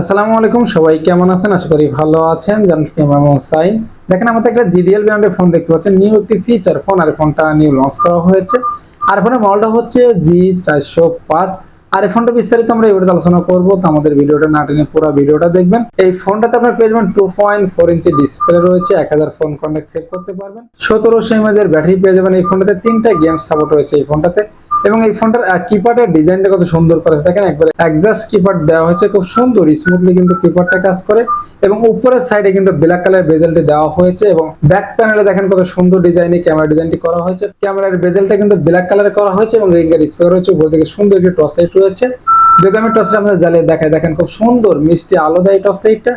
আসসালামু আলাইকুম, সবাই কেমন আছেন? আশা করি ভালো আছেন। সাইন দেখেন, আমাদের একটা জিডিএল ব্র্যান্ডের ফোন দেখতে পাচ্ছেন। নিউ একটি ফিচার ফোন আর ফোনটা নিউ লঞ্চ করা হয়েছে। আর ফোনের মডেলটা হচ্ছে জি চারশো পাঁচ। আর এই ফোনটা বিস্তারিত আমরা ভিডিওতে আলোচনা করব। তো আমাদের ভিডিওটা না টেনে পুরো ভিডিওটা দেখবেন। এই ফোনটাতে আপনার পেয়ে যাবেন two point four inch display রয়েছে। এক হাজার ফোন কন্ট্যাক্ট সেভ করতে পারবেন। সতেরোশো এমএজের ব্যাটারি পেয়ে যাবেন এই ফোনটাতে তিনটা গেম সাপোর্ট রয়েছে এই ফোনটাতে এবং এই ফোনটার কিপ্যাডের ডিজাইনটা কত সুন্দর করেছে দেখেন একবারে অ্যাডজাস্ট কিপ্যাড দেওয়া হয়েছে, খুব সুন্দর স্মুথলি কিন্তু কিপ্যাডটা কাজ করে। এবং উপরের সাইডে কিন্তু ব্ল্যাক কালার বেজেলটি দেওয়া হয়েছে এবং ব্যাক প্যানেলে দেখেন কত সুন্দর ডিজাইনে ক্যামেরা ডিজাইনটি করা হয়েছে। ক্যামেরার বেজেলটা কিন্তু ব্ল্যাক কালারে করা হয়েছে এবং রিঙ্গের স্পিকার রয়েছে, উপর থেকে সুন্দর একটি টর্চ লাইট রয়েছে। যদি আমি টর্চটা আপনাদের জ্বালিয়ে দেখাই, দেখেন খুব সুন্দর, মিষ্টি আলো দেয় টর্চ লাইটটা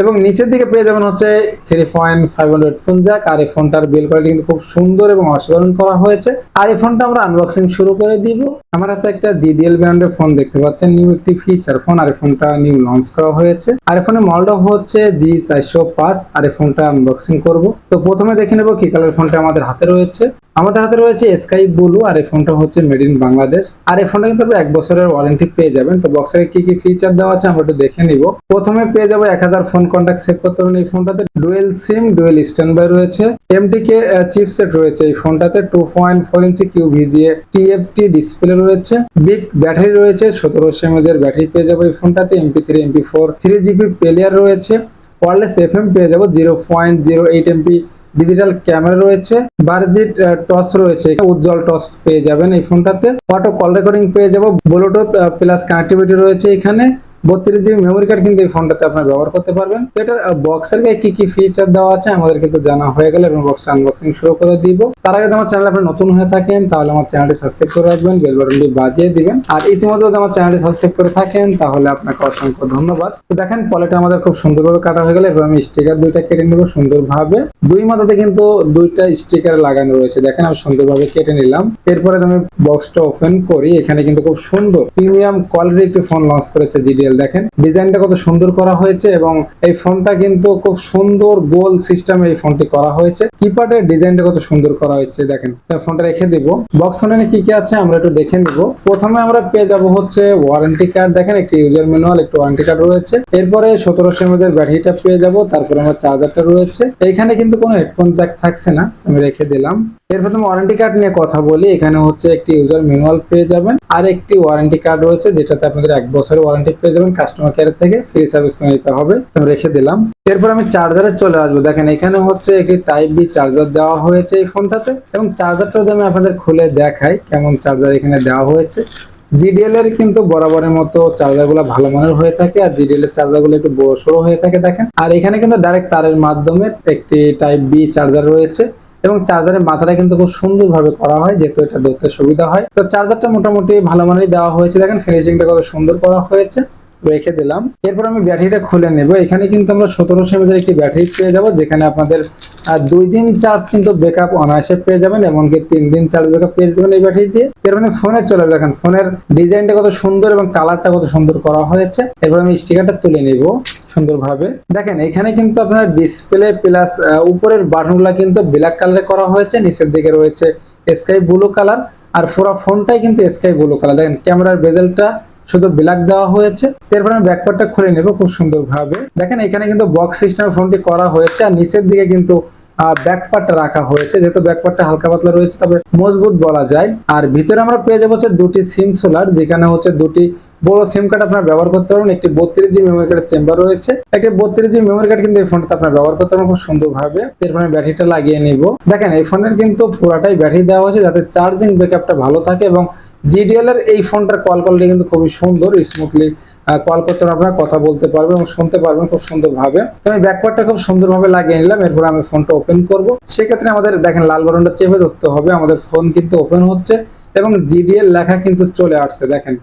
এবং নিচের দিকে পেয়ে যাবেন হচ্ছে three point five hundred phone jack আর এই ফোনটার বিল কোয়ালিটি কিন্তু খুব সুন্দর এবং অসাধারণ করা হয়েছে। আর এই ফোনটা আমরা আনবক্সিং শুরু করে দিব। আমার হাতে একটা জিডিএল ব্র্যান্ডের ফোন দেখতে পাচ্ছেন নিউ একটি ফিচার ফোন আর এই ফোনটা নিউ লঞ্চ করা হয়েছে। আর এই ফোনের মডেলটা হচ্ছে জি চারশো পাঁচ আর এই ফোনটা আনবক্সিং করব। তো প্রথমে দেখে নেব কি কালার ফোনটা আমাদের হাতে রয়েছে। আমাদের হাতে রয়েছে স্কাই ব্লু আর এই ফোনটা হচ্ছে মেড ইন বাংলাদেশ আর এই ফোনটা কিন্তু এক বছরের ওয়ারেন্টি পেয়ে যাবেন। তো বক্সের কি কি ফিচার দেওয়া আছে আমরা একটু দেখে নিব। প্রথমে পেয়ে যাব এক হাজার ফোন কন্ট্যাক্ট সেভ করতে পারবেন এই ফোনটাতে dual SIM dual standby রয়েছে। এমটিকে চিপসেট রয়েছে এই ফোনটাতে two point four inch Q VGA TFT display রয়েছে। বিগ ব্যাটারি রয়েছে সতেরোশো এমএজ এর ব্যাটারি পেয়ে যাব এই ফোনটাতে MP three MP four three GB player রয়েছে। ওয়ারলেস এফ এম পেয়ে যাব zero point zero eight MP digital camera রয়েছে বারজিট টস রয়েছে উজ্জ্বল টস পেয়ে যাবেন এই ফোনটাতে অটো কল রেকর্ডিং পেয়ে যাব ব্লুটুথ প্লাস কানেক্টিভিটি রয়েছে এখানে। বত্রিশ জিবি মেমোরি কার্ড কিন্তু এই ফোনটাতে আপনার ব্যবহার করতে পারবেন। তো এটার বক্সের গায়ে কি কি ফিচার দেওয়া আছে আমাদের কিন্তু জানা হয়ে গেলে এবং বক্সটা আনবক্সিং শুরু করে দিব। তার আগে আমার চ্যানেল আপনি নতুন হয়ে থাকেন, তাহলে আমার চ্যানেলটি সাবস্ক্রাইব করে রাখবেন বেল বাটনটি বাজিয়ে দিবেন। আর ইতিমধ্যে যদি আমার চ্যানেলটি সাবস্ক্রাইব করে থাকেন, তাহলে আপনাকে অসংখ্য ধন্যবাদ। তো দেখেন পলিটা আমাদের খুব সুন্দরভাবে কাটা হয়ে গেলে এবার আমি স্টিকার দুইটা কেটে নেব সুন্দরভাবে। দুই মাথাতে কিন্তু দুইটা স্টিকার লাগানো রয়েছে। দেখেন, আমি সুন্দরভাবে কেটে নিলাম। এরপরে আমি বক্সটা ওপেন করি, এখানে কিন্তু খুব সুন্দর প্রিমিয়াম কোয়ালিটির একটি ফোন লঞ্চ করেছে জিডিএল দেখেন। ডিজাইনটা কত সুন্দর করা হয়েছে এবং এই ফোনটা কিন্তু খুব সুন্দর গোল সিস্টেমে এই ফোনটি করা হয়েছে। কিপ্যাডের ডিজাইনটা কত সুন্দর করা হয়েছে দেখেন। ফোনটা রেখে দিব। বক্স ফোনে কি কি আছে আমরা একটু দেখে নিব। প্রথমে আমরা পেয়ে যাব হচ্ছে ওয়ারেন্টি কার্ড দেখেন একটি ইউজার ম্যানুয়াল একটু ওয়ারেন্টি কার্ড রয়েছে। এরপরে সতেরোশো এমএজ এর ব্যাটারিটা পেয়ে যাব। তারপরে আমার চার্জারটা রয়েছে। এখানে কিন্তু কোনো হেডফোন জ্যাক থাকছে না। আমি রেখে দিলাম। এরপর তুমি ওয়ারেন্টি কার্ড নিয়ে কথা বলি। এখানে হচ্ছে একটি ইউজার ম্যানুয়াল পেয়ে যাবেন। আর একটি ওয়ারেন্টি কার্ড রয়েছে, যেটাতে আপনাদের এক বছরের ওয়ারেন্টি পেয়ে যাবেন কাস্টমার কেয়ার থেকে। ফ্রি সার্ভিস করে নিতে হবে। আমি রেখে দিলাম। এরপর আমি চার্জারে চলে আসব। দেখেন, এখানে হচ্ছে একটি টাইপ বি চার্জার দেওয়া হয়েছে এই ফোনটাতে এবং চার্জারটা যদি আমি আপনাদের খুলে দেখাই, কেমন চার্জার এখানে দেওয়া হয়েছে। জিডিএল এর কিন্তু বরাবরের মতো চার্জারগুলো ভালো মানের হয়ে থাকে। আর জিডিএল এর চার্জারগুলো একটু বড় সড়ো হয়ে থাকে, দেখেন। আর এখানে কিন্তু ডাইরেক্ট তারের মাধ্যমে একটি টাইপ বি চার্জার রয়েছে। এবং চার্জারের মাথাটা কিন্তু খুব সুন্দরভাবে করা হয়, যেহেতু এটা দেখতে সুবিধা হয়। তো চার্জারটা মোটামুটি ভালো মানের দেওয়া হয়েছে। দেখেন ফিনিশিংটা কত সুন্দর করা হয়েছে। রেখে দিলাম। এরপর আমি ব্যাটারিটা খুলে নেব। এখানে কিন্তু আমরা সতেরোশো এমএর একটি ব্যাটারি পেয়ে যাব, যেখানে আপনাদের দুই দিন চার্জ কিন্তু ব্যাকআপ অনায়াসে পেয়ে যাবেন, এমনকি তিন দিন চার্জ ব্যাকআপ পেয়ে যাবেন এই ব্যাটারি দিয়ে। এর মানে ফোনে চলে দেখেন ফোনের ডিজাইনটা কত সুন্দর এবং কালারটা কত সুন্দর করা হয়েছে। এরপর আমি স্টিকারটা তুলে নিব সুন্দরভাবে। দেখেন, এখানে কিন্তু আপনার ডিসপ্লে প্লাস উপরের বাটনগুলো কিন্তু ব্ল্যাক কালারে করা হয়েছে। নিচের দিকে রয়েছে স্কাই ব্লু কালার আর পুরো ফোনটাই কিন্তু স্কাই ব্লু কালার দেখেন ক্যামেরার বেজেলটা শুধু ব্ল্যাক দেওয়া হয়েছে। এরপর আমি ব্যাকপার্টটা খুলে নেব খুব সুন্দরভাবে। দেখেন, এখানে কিন্তু বক্স সিস্টেমের ফোনটি করা হয়েছে আর নিচের দিকে কিন্তু ব্যাকপার্টটা রাখা হয়েছে। যেহেতু ব্যাকপার্টটা হালকা পাতলা রয়েছে, তবে মজবুত বলা যায়। আর ভিতরে আমরা পেয়ে যাব হচ্ছে দুটি সিম সোলার যেখানে হচ্ছে দুটি বড় সিম কার্ড আপনার ব্যবহার করতে পারবেন। একটি বত্রিশ জি মেমোরি কার্ডের চেম্বার রয়েছে। একটি বত্রিশ জি মেমোরি কার্ড কিন্তু এই ফোনটা আপনার ব্যবহার করতে পারবেন খুব সুন্দরভাবে। এরপরে ব্যাটারিটা লাগিয়ে নিব। দেখেন, এই ফোনের কিন্তু পুরাটাই ব্যাটারি দেওয়া হয়েছে, যাতে চার্জিং ব্যাকআপটা ভালো থাকে এবং জিডিএল এর এই ফোনটার কল কোয়ালিটি কিন্তু খুবই সুন্দর স্মুথলি কল করতে আপনারা কথা বলতে পারবেন এবং শুনতে পারবেন খুব সুন্দরভাবে। আমি ব্যাকপার্টটা খুব সুন্দরভাবে লাগিয়ে নিলাম, এরপর আমি ফোনটা ওপেন করব। সেক্ষেত্রে আমাদের দেখেন লাল বাটনটা চেপে ধরতে হবে, আমাদের ফোন কিন্তু ওপেন হচ্ছে এবং জিডিএল লেখা কিন্তু চলে আসছে, দেখেন।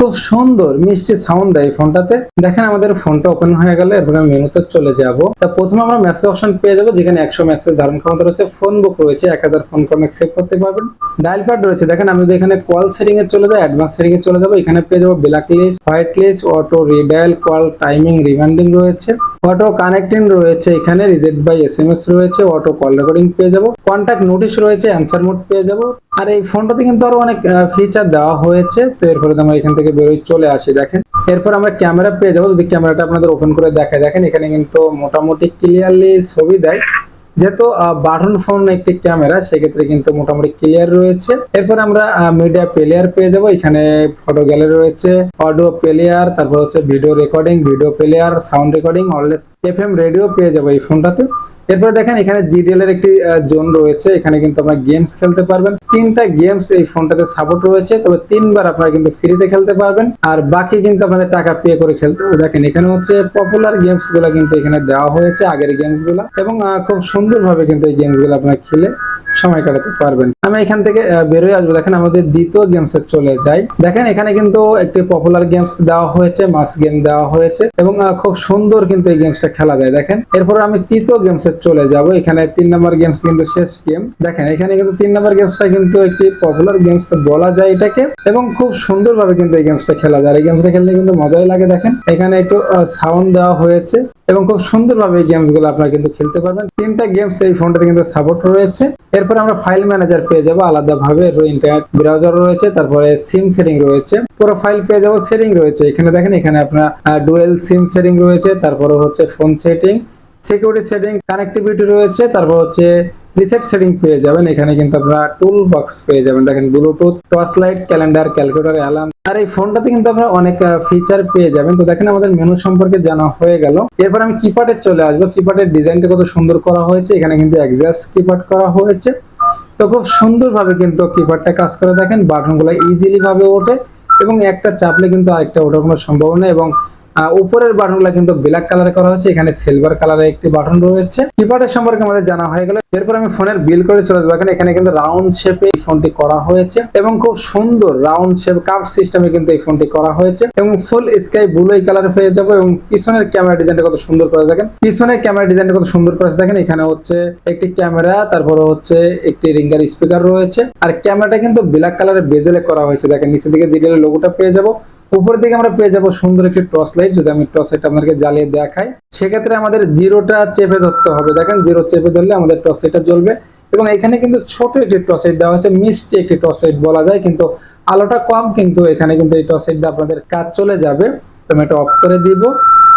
খুব সুন্দর, মিষ্টি সাউন্ড দেয় ফোনটাতে। দেখেন আমাদের ফোনটা ওপেন হয়ে গেলে, এরপরে আমি মেনুতে চলে যাব। তা প্রথমে আমরা মেসেজ অপশন পেয়ে যাব, যেখানে একশো মেসেজ ধারণ ক্ষমতা রয়েছে। ফোন বুক রয়েছে, এক হাজার ফোন কনেক্ট সেভ করতে পারবেন। ডায়াল প্যাড রয়েছে, দেখেন আমি যদি এখানে কল সেটিং এ চলে যাই অ্যাডভান্স সেটিং এ চলে যাব। এখানে পেয়ে যাব blacklist whitelist auto redial call timing reminding রয়েছে। অটো কানেক্টিং রয়েছে এখানে reject by S M S রয়েছে অটো কল রেকর্ডিং পেয়ে যাব কন্ট্যাক্ট নোটিশ রয়েছে অ্যান্সার মোড পেয়ে যাব। আর এই ফোনটাতে কিন্তু আরও অনেক ফিচার দেওয়া হয়েছে, তো এরপরে আমরা এখান থেকে বেরোই, চলে আসি, দেখেন। এরপর আমরা ক্যামেরা পেয়ে যাব, যদি ক্যামেরাটা আপনাদের ওপেন করে দেখায়। দেখেন এখানে কিন্তু মোটামুটি ক্লিয়ারলি ছবি দেয়। যেহেতু বাটন ফোন একটি ক্যামেরা, সেক্ষেত্রে কিন্তু মোটামুটি ক্লিয়ার রয়েছে। এরপর আমরা মিডিয়া প্লেয়ার পেয়ে যাব। এখানে ফটো গ্যালারি রয়েছে অডিও প্লেয়ার তারপর হচ্ছে video recording video player sound recording always FM radio পেয়ে যাব এই ফোনটাতে এরপর দেখেন, এখানে জিডিএল এর একটি জোন রয়েছে। এখানে কিন্তু আপনারা গেমস খেলতে পারবেন। তিনটা গেমস এই ফোনটাতে সাপোর্ট রয়েছে, তবে তিনবার আপনারা কিন্তু ফ্রিতে খেলতে পারবেন। আর বাকি কিন্তু আপনাদের টাকা পে করে খেলতে হবে দেখেন, এখানে হচ্ছে পপুলার গেমসগুলো কিন্তু এখানে দেওয়া হয়েছে, আগের গেমসগুলো। এবং খুব সুন্দরভাবে কিন্তু এই গেমসগুলো আপনারা খেলে সময় কাটাতে পারবেন। আমি এখান থেকে বেরোয় আসব। দেখেন, আমাদের দ্বিতীয় গেমস এ চলে যাই। দেখেন, এখানে কিন্তু একটি পপুলার গেমস দেওয়া হয়েছে মাস গেম দেওয়া হয়েছে। এবং খুব সুন্দর কিন্তু এই গেমসটা খেলা যায়। দেখেন, এরপর আমি তৃতীয় গেমস এ চলে যাব। এখানে তিন নম্বর গেমস কিন্তু শেষ গেম দেখেন, এখানে কিন্তু তিন নম্বর গেমসটা কিন্তু একটি পপুলার গেমস বলা যায় এটাকে। এবং খুব সুন্দরভাবে কিন্তু এই গেমসটা খেলা যায়। এই গেমসটা খেলতে কিন্তু মজাই লাগে দেখেন। এখানে একটু সাউন্ড দেওয়া হয়েছে এবং খুব সুন্দরভাবে এই গেমসগুলো আপনারা কিন্তু খেলতে পারবেন। তিনটা গেমস এই ফোনটাতে কিন্তু সাপোর্ট রয়েছে। এরপর আমরা ফাইল ম্যানেজার পেয়ে যাব আলাদাভাবে। ইন্টারনেট ব্রাউজার রয়েছে, তারপরে সিম সেটিং রয়েছে। পুরো ফাইল পেয়ে যাব সেটিং রয়েছে। এখানে দেখেন, এখানে আপনার ডুয়েল সিম সেটিং রয়েছে, তারপরে হচ্ছে phone setting security setting connectivity রয়েছে, তারপর হচ্ছে রিসেট সেটিং পেয়ে যাবেন। এখানে কিন্তু আপনারা টুল বক্স পেয়ে যাবেন। দেখেন Bluetooth torch light calendar calculator alarm আর এই ফোনটাতে কিন্তু আপনারা অনেক ফিচার পেয়ে যাবেন। তো দেখেন আমাদের মেনু সম্পর্কে জানা হয়ে গেল। এরপর আমি কিপ্যাডে চলে আসব। কিপ্যাডের ডিজাইনটা কত সুন্দর করা হয়েছে। এখানে কিন্তু একজাস্ট কিপ্যাড করা হয়েছে। তো খুব সুন্দরভাবে কিন্তু কিপ্যাডটা কাজ করে। দেখেন বাটনগুলো ইজিলি ভাবে ওঠে এবং একটা চাপলে কিন্তু আরেকটা ওঠার কোনো সম্ভাবনা এবং উপরের বাটনগুলো কিন্তু ব্ল্যাক কালার করা হয়েছে, এখানে সিলভার কালারের একটি বাটন রয়েছে। কিপ্যাডের সম্পর্কে আমাদের জানা হয়ে গেল। এরপর আমি ফোনের বিল করে চলে যাব। এখানে এখানে কিন্তু রাউন্ড শেপে এই ফোনটি করা হয়েছে এবং খুব সুন্দর রাউন্ড শেপ কাপ সিস্টেমে কিন্তু এই ফোনটি করা হয়েছে এবং ফুল স্কাই ব্লু এই কালার পেয়ে যাব এবং পিছনের ক্যামেরা ডিজাইনটা কত সুন্দর করে দেখেন। পিছনের ক্যামেরা ডিজাইনটা কত সুন্দর করে দেখেন। এখানে হচ্ছে একটি ক্যামেরা তারপরে হচ্ছে একটি রিঙ্গার স্পিকার রয়েছে। আর ক্যামেরাটা কিন্তু ব্ল্যাক কালারের বেজেলে করা হয়েছে। দেখেন, নিচের দিকে জিডিএল লোগোটা পেয়ে যাব। উপরের দিকে আমরা পেয়ে যাব সুন্দর একটি টর্চ লাইট যদি আমি টর্চ লাইট আপনাদেরকে জ্বালিয়ে দেখাই, সেক্ষেত্রে আমাদের জিরোটা চেপে ধরতে হবে। দেখেন, জিরো চেপে ধরলে আমাদের টর্চ লাইটটা জ্বলবে এবং এখানে কিন্তু ছোট একটি টস লাইট দেওয়া হয়েছে, মিষ্টি একটি টস লাইট বলা যায়, কিন্তু আলোটা কম, কিন্তু এখানে কিন্তু এই টস লাইট আপনাদের কাজ চলে যাবে। তো আমি এটা অফ করে দিব।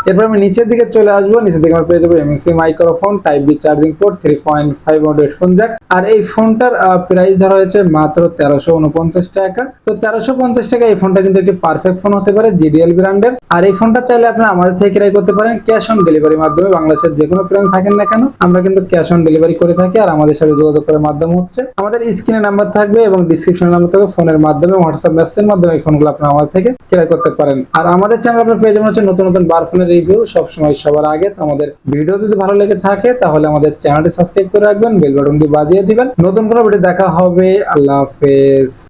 এরপর আমি নিচের দিকে চলে আসব, নিচের দিকে আমরা পেয়ে যাব MAC microphone type B charging port three point five headphone jack আর এই ফোনটার প্রাইস ধরা হয়েছে মাত্র তেরোশো উনপঞ্চাশ টাকা। তো তেরোশো পঞ্চাশ টাকা এই ফোনটা কিন্তু একটি পারফেক্ট ফোন হতে পারে জিডিএল ব্র্যান্ডের আর এই ফোনটা চাইলে আপনারা আমাদের থেকে ক্রয় করতে পারেন ক্যাশ অন ডেলিভারির মাধ্যমে। বাংলাদেশের যে কোনো প্রান্ত থাকেন না কেন, আমরা কিন্তু ক্যাশ অন ডেলিভারি করে থাকি আর আমাদের সাথে যোগাযোগ করার মাধ্যম হচ্ছে। আমাদের স্ক্রিনে নাম্বার থাকবে এবং ডিসক্রিপশন নাম্বার থাকবে ফোনের মাধ্যমে হোয়াটসঅ্যাপ মেসেজের মাধ্যমে এই ফোনগুলো আপনারা আমাদের থেকে ক্রয় করতে পারেন। আর আমাদের চ্যানেল আপনার পেয়ে যাবেন হচ্ছে নতুন নতুন বার ফোনের রিভিউ সবসময় সবার আগে। তো আমাদের ভিডিও যদি ভালো লেগে থাকে, তাহলে আমাদের চ্যানেলটি সাবস্ক্রাইব করে রাখবেন বেল বাটনটি বাজিয়ে দিবেন। নতুন কোনো ভিডিও দেখা হবে, আল্লাহ হাফেজ।